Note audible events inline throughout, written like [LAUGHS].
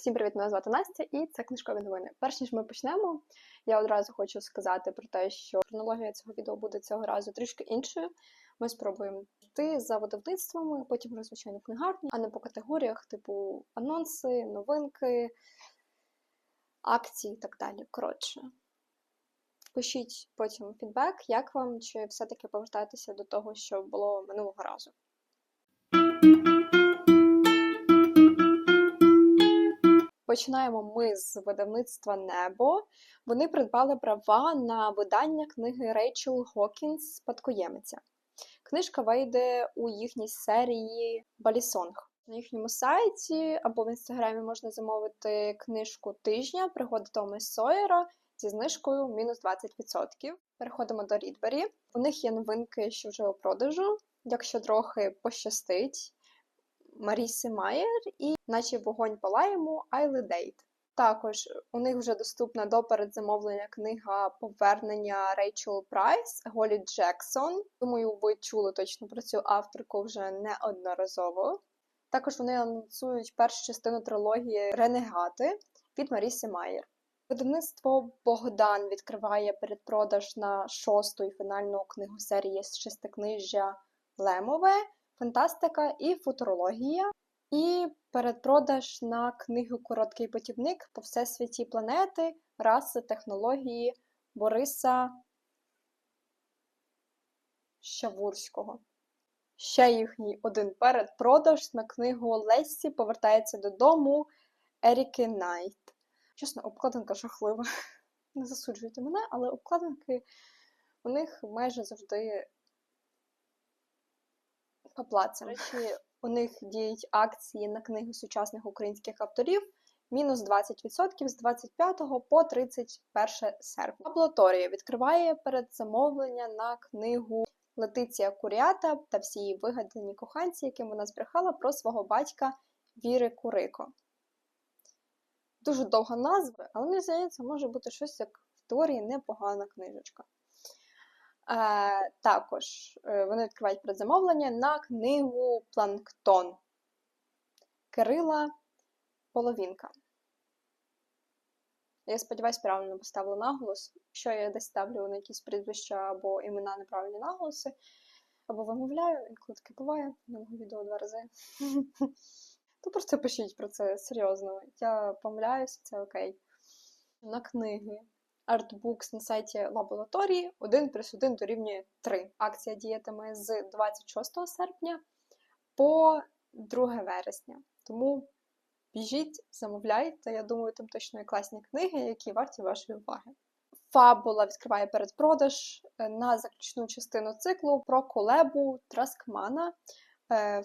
Всім привіт, мене звати Настя, і це книжкові новини. Перш ніж ми почнемо, я одразу хочу сказати про те, що хронологія цього відео буде цього разу трішки іншою. Ми спробуємо йти за видавництвами, потім вже, звичайно, книгарні, а не по категоріях, типу анонси, новинки, акції і так далі. Коротше, пишіть потім фідбек, як вам, чи все-таки повертаєтеся до того, що було минулого разу. Починаємо ми з видавництва Небо. Вони придбали права на видання книги Рейчел Гокінс Спадкоємиця. Книжка вийде у їхній серії Балісонг. На їхньому сайті або в інстаграмі можна замовити книжку тижня пригоди Тома Сойера зі знижкою мінус 20%. Переходимо до Рідбері. У них є новинки, що вже у продажу. Якщо трохи пощастить, Маріси Майер і наче вогонь палаємо Айли Дейт. Також у них вже доступна до передзамовлення книга повернення Рейчел Прайс Голі Джексон. Думаю, ви чули точно про цю авторку вже неодноразово. Також вони анонсують першу частину трилогії Ренегати від Маріси Майер. Видавництво Богдан відкриває передпродаж на шосту і фінальну книгу серії з шестикнижжя Лемове, фантастика і футурологія. І передпродаж на книгу Короткий путівник по всесвіті планети, раси, технології Бориса Щавурського. Ще їхній один передпродаж на книгу Лесі повертається додому Еріки Найт. Чесно, обкладинка жахлива. [LAUGHS] Не засуджуйте мене, але обкладинки у них майже завжди поплацем. У них діють акції на книги сучасних українських авторів мінус 20% з 25 по 31 серпня. Лабораторія відкриває передзамовлення на книгу Летиція Курята та всі її вигадані коханці, яким вона збрехала про свого батька Віри Курико. Дуже довга назва, але мені здається, може бути щось як в теорії непогана книжечка. Е, також е, вони відкривають предзамовлення на книгу Планктон Кирила Половінка. Я сподіваюся, правильно поставила наголос. Якщо я десь ставлю на якісь прізвища або імена неправильні наголоси, або вимовляю, інколи таке буває на мого відео два рази. [LAUGHS] То просто пишіть про це серйозно. Я помиляюся, це окей. На книги артбукс на сайті лабораторії 1 плюс 1 дорівнює 3. Акція діятиме з 26 серпня по 2 вересня. Тому біжіть, замовляйте. Я думаю, там точно є класні книги, які варті вашої уваги. Фабула відкриває передпродаж е, на заключну частину циклу про колебу Траскмана. Е,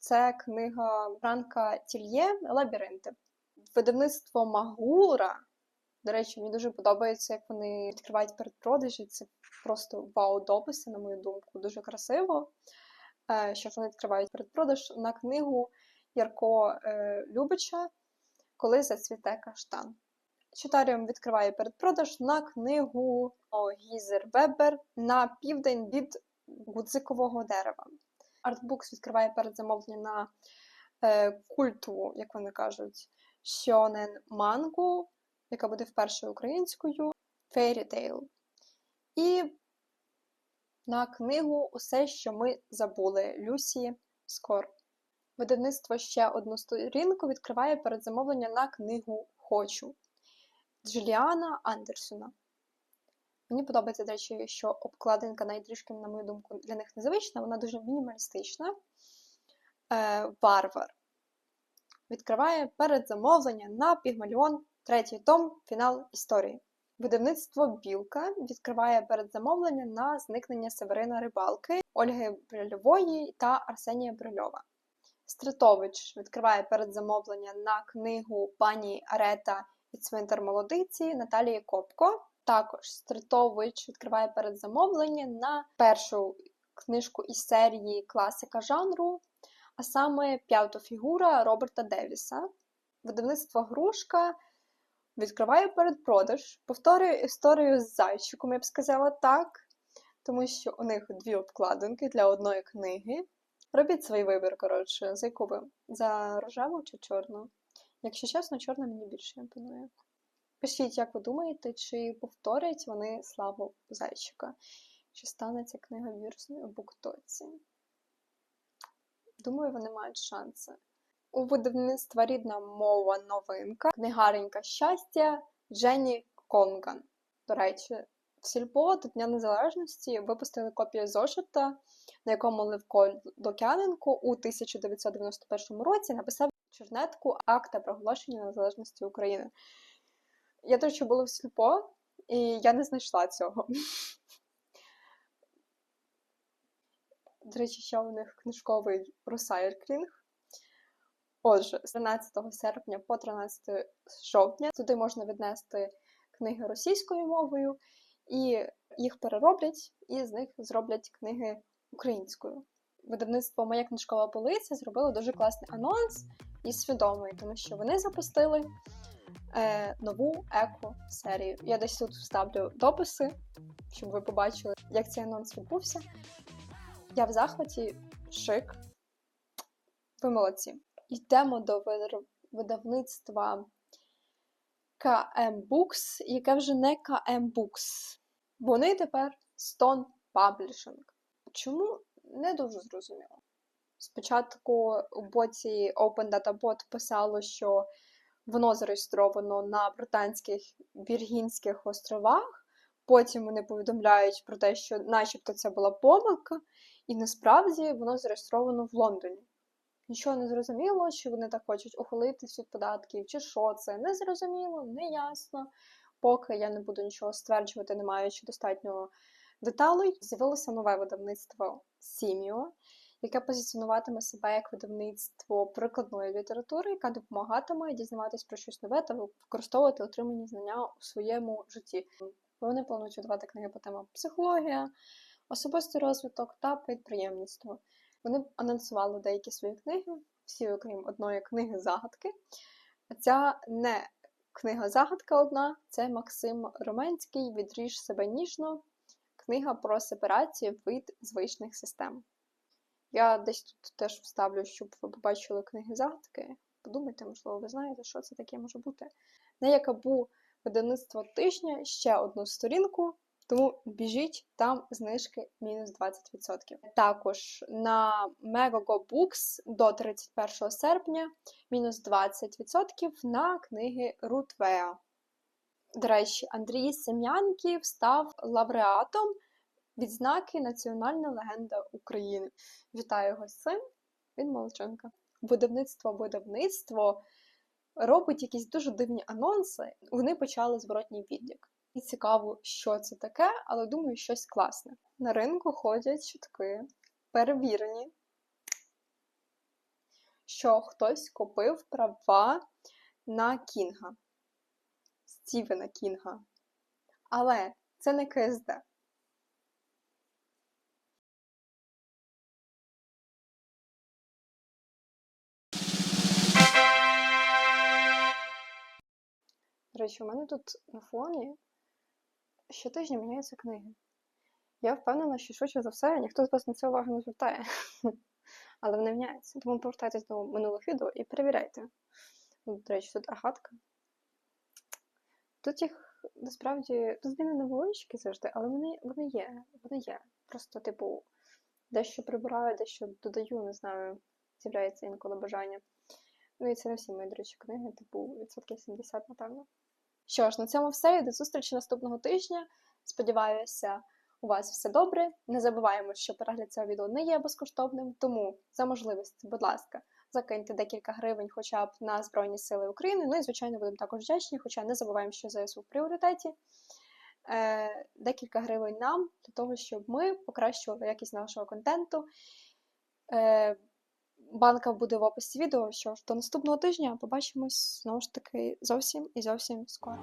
Це книга Франка Тільє Лабіринти. Видавництво Магура до речі, мені дуже подобається, як вони відкривають передпродажі. Це просто вау-дописи, на мою думку, дуже красиво. Е, що вони відкривають передпродаж на книгу Ярко е, Любича Коли зацвіте каштан. Читаріум відкриває передпродаж на книгу Гізер Вебер на південь від гудзикового дерева. Артбукс відкриває передзамовлення на е, культу, як вони кажуть, Шьонен Мангу яка буде вперше українською Fairy Tale. І на книгу Усе, що ми забули Люсі Скор. Видавництво ще одну сторінку відкриває передзамовлення на книгу Хочу Джиліана Андерсона. Мені подобається, до речі, що обкладинка найтрішки, на мою думку, для них незвична, вона дуже мінімалістична. Е, Варвар відкриває передзамовлення на Пігмаліон Третій том фінал історії. Видавництво Білка відкриває передзамовлення на зникнення Северина Рибалки, Ольги Брильової та Арсенія Брильова. Стратович відкриває передзамовлення на книгу пані Арета і Цвинтар Молодиці Наталії Копко. Також Стратович відкриває передзамовлення на першу книжку із серії класика жанру, а саме п'ята фігура Роберта Девіса. Видавництво Грушка відкриваю передпродаж, повторюю історію з зайчиком, я б сказала так, тому що у них дві обкладинки для одної книги. Робіть свій вибір, коротше, за яку ви? За рожеву чи чорну? Якщо чесно, чорна мені більше імпонує. Пишіть, як ви думаєте, чи повторять вони славу зайчика? Чи стане ця книга вірусною у буктоці? Думаю, вони мають шанси. У видавництва рідна мова новинка, книгаренька щастя Дженні Конган. До речі, в Сільпо до Дня Незалежності випустили копію зошита, на якому Левко Лук'яненко у 1991 році написав чернетку акта проголошення незалежності України. Я, до речі, була в Сільпо, і я не знайшла цього. До речі, ще у них книжковий ресайклінг. Отже, з 13 серпня по 13 жовтня туди можна віднести книги російською мовою, і їх перероблять, і з них зроблять книги українською. Видавництво Моя книжкова полиця зробило дуже класний анонс і свідомий, тому що вони запустили е, нову еко-серію. Я десь тут вставлю дописи, щоб ви побачили, як цей анонс відбувся. Я в захваті шик. Ви молодці. Йдемо до видавництва KM Books, яке вже не KM Books. Вони тепер Stone Publishing. Чому? Не дуже зрозуміло. Спочатку у боці Open Data Bot писало, що воно зареєстровано на Британських Віргінських островах. Потім вони повідомляють про те, що начебто це була помилка, і насправді воно зареєстровано в Лондоні. Нічого не зрозуміло, чи вони так хочуть ухилити від податків, чи що це. Не зрозуміло, не ясно. Поки я не буду нічого стверджувати, не маючи достатньо деталей, з'явилося нове видавництво Сіміо, яке позиціонуватиме себе як видавництво прикладної літератури, яка допомагатиме дізнаватись про щось нове та використовувати отримані знання у своєму житті. Вони планують видавати книги по темам психологія, особистий розвиток та підприємництво. Вони анонсували деякі свої книги, всі окрім одної книги загадки. Ця не книга загадка одна, це Максим Роменський Відріж себе ніжно. Книга про сепарацію від звичних систем. Я десь тут теж вставлю, щоб ви побачили книги загадки. Подумайте, можливо, ви знаєте, що це таке може бути. На Якабу видавництво тижня ще одну сторінку, тому біжіть, там знижки мінус 20%. Також на Megogo Books до 31 серпня мінус 20% на книги Рутвеа. До речі, Андрій Сем'янків став лауреатом відзнаки Національна легенда України. Вітаю його з цим. Він молодчинка. Видавництво видавництво робить якісь дуже дивні анонси. Вони почали зворотній відлік. І цікаво, що це таке, але думаю, щось класне. На ринку ходять чутки, перевірені, що хтось купив права на Кінга, Стівена Кінга. Але це не КСД. До речі, у мене тут на фоні щотижня міняються книги. Я впевнена, що швидше за все ніхто з вас на це увагу не звертає. [LAUGHS] Але вони міняються. Тому повертайтесь до минулих відео і перевіряйте. До речі, тут агатка. Тут їх насправді тут зміни невеличкі завжди, але вони, вони є. Вони є. Просто, типу, дещо прибираю, дещо додаю, не знаю, з'являється інколи бажання. Ну і це не всі мої, до речі, книги, типу, відсотків 70, напевно. Що ж, на цьому все. До зустрічі наступного тижня. Сподіваюся, у вас все добре. Не забуваємо, що перегляд цього відео не є безкоштовним, тому за можливість, будь ласка, закиньте декілька гривень хоча б на Збройні Сили України. Ну і, звичайно, будемо також вдячні, хоча не забуваємо, що ЗСУ в пріоритеті. Е, Декілька гривень нам для того, щоб ми покращували якість нашого контенту. Е, Банка буде в описі відео. Що ж, до наступного тижня побачимось знову ж таки зовсім і зовсім скоро.